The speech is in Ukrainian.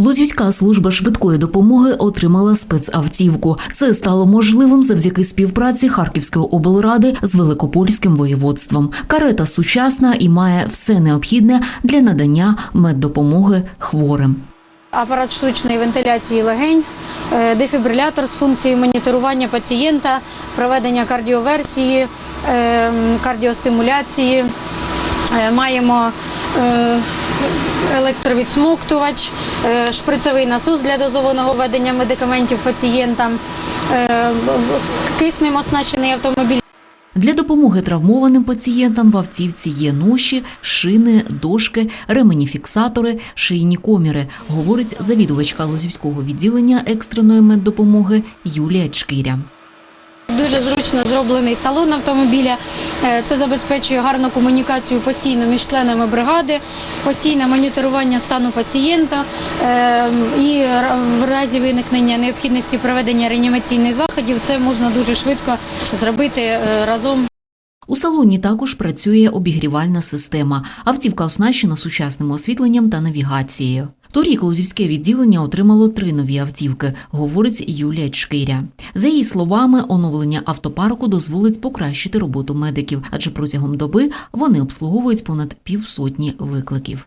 Лозівська служба швидкої допомоги отримала спецавтівку. Це стало можливим завдяки співпраці Харківської облради з Великопольським воєводством. Карета сучасна і має все необхідне для надання меддопомоги хворим. апарат штучної вентиляції легень, е, дефібрилятор з функцією моніторування пацієнта, проведення кардіоверсії, е, кардіостимуляції. Е, Маємо електровідсмоктувач, е, шприцевий насос для дозованого введення медикаментів пацієнтам, е, киснем оснащений автомобіль. Для допомоги травмованим пацієнтам в автівці є ноші, шини, дошки, ремені-фіксатори, шийні коміри, говорить завідувачка Лозівського відділення екстреної меддопомоги Юлія Чкиря. Дуже зручно зроблений салон автомобіля. Е, Це забезпечує гарну комунікацію постійно між членами бригади, постійне моніторування стану пацієнта е, і в разі виникнення необхідності проведення реанімаційних заходів це можна дуже швидко зробити е, разом У салоні також працює обігрівальна система. Автівка оснащена сучасним освітленням та навігацією. Торік Лузівське відділення отримало три нові автівки, говорить Юлія Чкиря. За її словами, оновлення автопарку дозволить покращити роботу медиків, адже протягом доби вони обслуговують понад півсотні викликів.